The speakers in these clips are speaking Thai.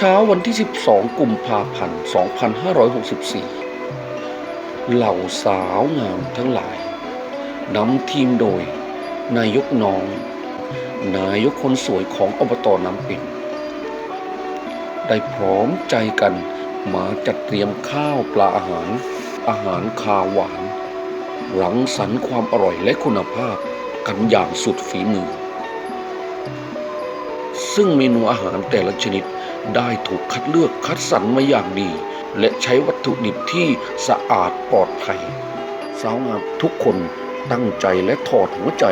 เช้าวันที่ 12 กุมภาพันธ์ 2564 เหล่าสาวงามทั้งหลายนำทีมโดย นายกน้อง นายกคนสวยของอบตน้ำปิ่นได้พร้อมใจกันมาจัดเตรียมข้าวปลาอาหาร อาหารคาวหวานหลังสรรค์ความอร่อยและคุณภาพกันอย่างสุดฝีมือ ซึ่งเมนูอาหารแต่ละชนิด ได้ถูกคัดเลือกคัดสรรมาอย่างดี และใช้วัตถุดิบที่สะอาดปลอดภัย สาวงามทุกคนตั้งใจและถอดหัวใจ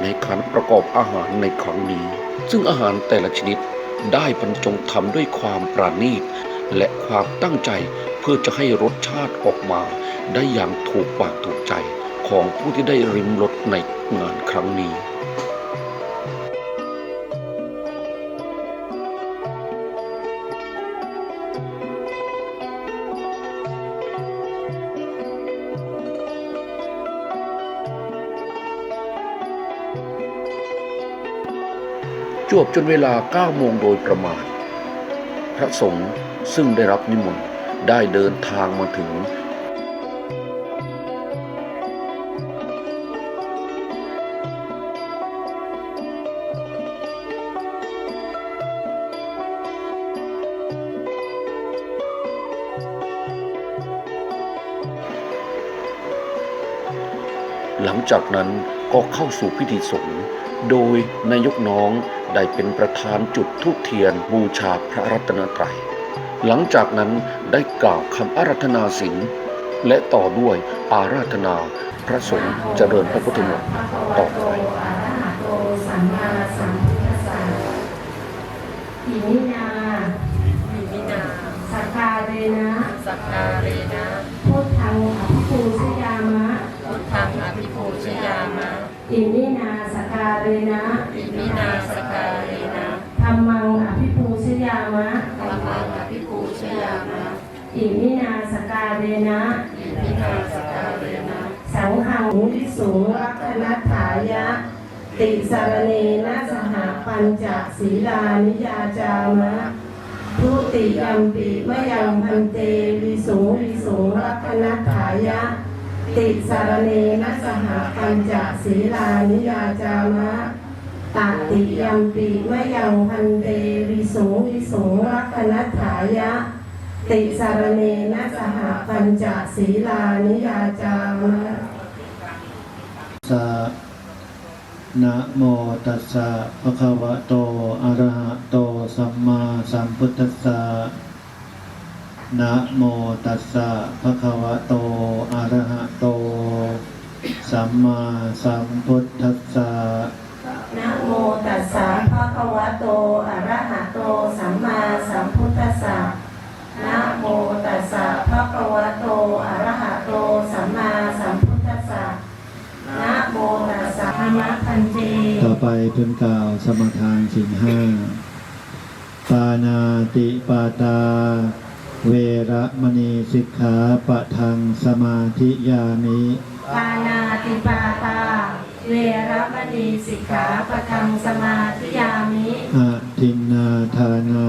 ในการประกอบอาหารในครั้งนี้ ซึ่งอาหารแต่ละชนิดได้บรรจงทำด้วยความปราณีต และความตั้งใจเพื่อจะให้รสชาติออกมา ได้อย่างถูกปากถูกใจของผู้ที่ได้ริมรสในงานครั้งนี้ จวบจนเวลา9โมงโดยประมาณ พระสงฆ์ซึ่งได้รับนิมนต์ได้เดินทางมาถึง หลังจากนั้นก็เข้าสู่พิธีสงฆ์โดยนายกน้อง ได้เป็นประธานจุดธูปเทียนบูชาพระรัตนตรัย หลังจากนั้นได้กล่าวคำอาราธนาศีลและต่อด้วยอาราธนาพระสงฆ์เจริญพระพุทธมนต์ต่อไปอิมินาอิมินาสักกาเรนะสักการเรนะ อิมินาสักกาเรนะอิมินาสกการเรนะธรรมังอภิปูชยามะธรรมังอภิปูชยามะอิมินาสักกาเรนะอิมินาสกการเรนะสังฆังวิสุงรักนัฏฐายะ ติสารเนนะสหปัญจศีลานิยาจามะทุติยัมปิมะยังพันเตวิสุงวิสุงรักนัฏฐายะ ติสารเนนะสหปัญจศีลานิยาจามะตติยัมปิมะยังพันเตวิสงวิสงรักนัฏฐายะ ติสารเนนะสหปัญจศีลานิยาจามะสะนะโมตัสสะภะคะวะโตอะระหะโตสัมมาสัมพุทธัสสะ นะโมตัสสะภะคะวะโต อะระหะโต สัมมาสัมพุทธัสสะนะโมตัสสะภะคะวะโต อะระหะโต สัมมาสัมพุทธัสสะนะโมตัสสะภะคะวะโต อะระหะโต สัมมาสัมพุทธัสสะนะโมตัสสะธรรมะพันเจต่อไปพึงกล่าวสมทานสินห้าปานาติปาตา เวระมณีสิกขาปะทังสมาธิยามิปานาติปาตา เวรมณีสิกขาปะทังสมาธิยามิอะทินนาทานา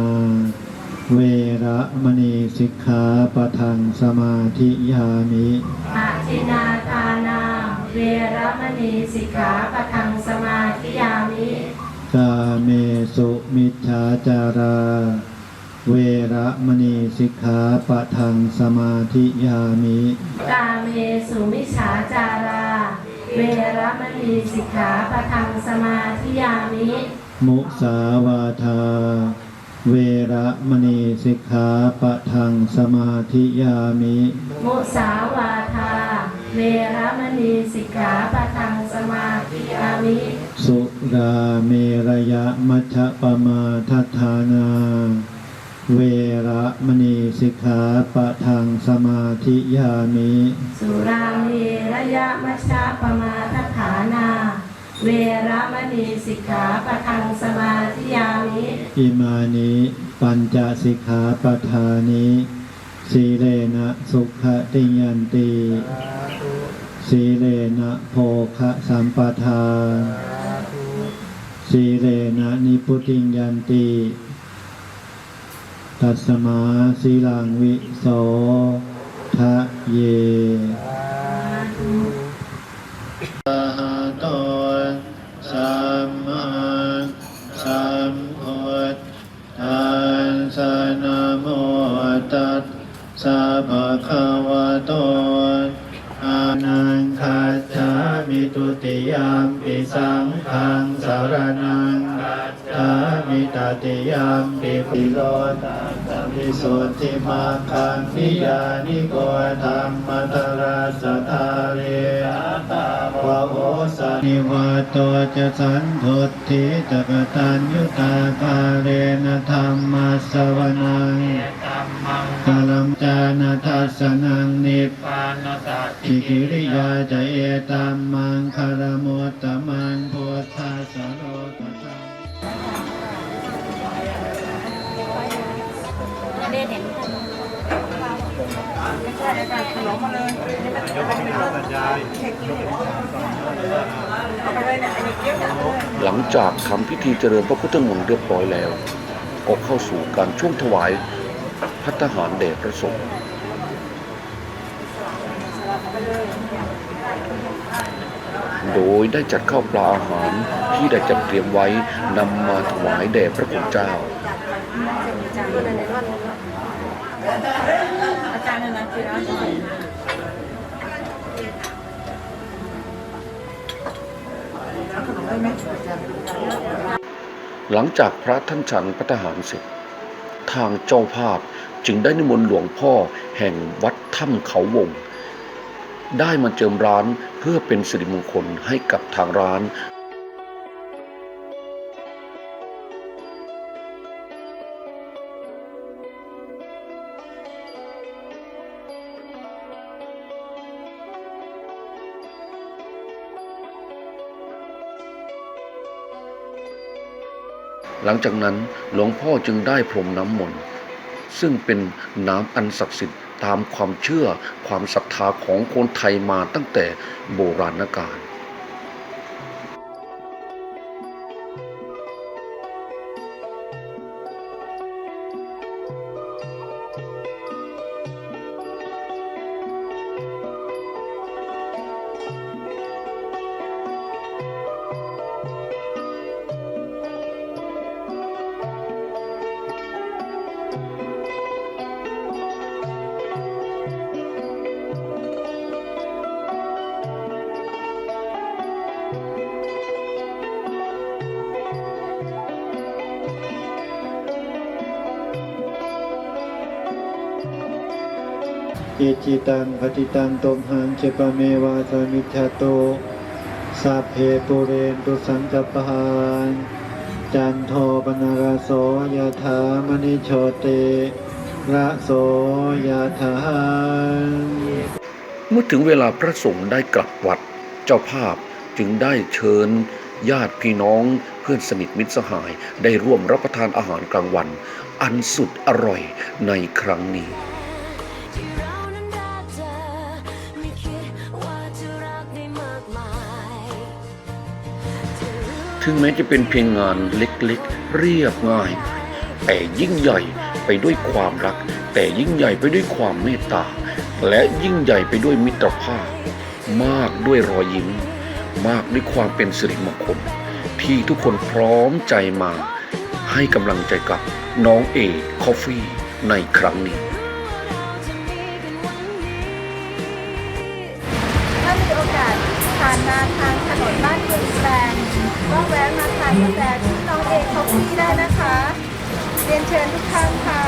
เวระมณีสิกขาปะทังสมาธิยามิอาทินาทานา เวรมณีสิกขาปะทังสมาธิยามิ กาเมสุมิจฉาจารา เวระมณีสิกขาปะทังสมาธิยามิ กาเมสุมิจฉาจารา เวรมณีสิกขาปะทังสมาธิยามิ มุสาวาทา เวระมณีสิกขาปะทังสมาธิยามิ มุสาวาทา เวรมณีสิกขาปะทังสมาธิยามิ สุราเมระยะมัชฌะปมาทัฏฐานา เวระมณีสิกขาปะทังสมาธิยามิสุราเมระยะมัชฌะปมาทัฏฐานา เวรมณีสิกขาปะทังสมาธิยามิอิมานิปัญจสิกขาปทานิสีเลนะสุขติยันติสีเลนะโภคะสัมปทาสีเลนะนิพุติยันติ ตัสมาสีลังวิโสทะเย งฆังสารนังคัจามิตติยามปิปิโลตัสสะวิสุทธิมาคังนิยานิโกธรรมตราสตาเรอัตตาวะโอสานิวาโตจะสันทุติตกตัญยุตาภาเรนธรรมสวนังกาลัมจานาทัสนังนิพพานสัจจิกิริยาจเอตัมมังคารมุตตมัง ทธัสสะโลกตังหลังจากทำพิธีเจริญพระพุทธมนต์เรียบร้อยแล้ว ก็เข้าสู่การช่วงถวายพัฒหารแด่พระสงฆ์ โดยได้จัดข้าวปลาอาหารที่ได้จัดเตรียมไว้นำมาถวายแด่พระคุณเจ้า อาจารย์นะคือหลังจากพระท่านฉันพัฒหารเสร็จ ทางเจ้าภาพจึงได้นิมนต์หลวงพ่อแห่งวัดถ้ำเขาวง ได้มาเจิมร้านเพื่อเป็นสิริมงคลให้กับทางร้านหลังจากนั้นหลวงพ่อจึงได้พรมน้ำมนต์ซึ่งเป็นน้ำอันศักดิ์สิทธิ์ ตามความเชื่อความศรัทธาของคนไทยมาตั้งแต่โบราณกาล อิจิตังปฏิตังตมหังเจปเมวาสมิจฉาโตสัพเพปุเรนตุสังกปปานจันโทปนารโสยถามณิโชติระโสยถาเมื่อถึงเวลาพระสงฆ์ได้กลับวัด เจ้าภาพจึงได้เชิญญาติพี่น้องเพื่อนสนิทมิตรสหาย ได้ร่วมรับประทานอาหารกลางวัน อันสุดอร่อยในครั้งนี้ ถึงแม้จะเป็นเพียงงานเล็กๆ เรียบง่าย แต่ยิ่งใหญ่ไปด้วยความรัก แต่ยิ่งใหญ่ไปด้วยความเมตตา และยิ่งใหญ่ไปด้วยมิตรภาพ มากด้วยรอยยิ้ม มากด้วยความเป็นสิริมงคล ที่ทุกคนพร้อมใจมา ให้กำลังใจกับน้องเอกคอฟฟี่ในครั้งนี้ ก็แวะมาทานกาแฟที่น้องเอกเขาฟี่ได้นะคะ เรียนเชิญทุกท่านค่ะ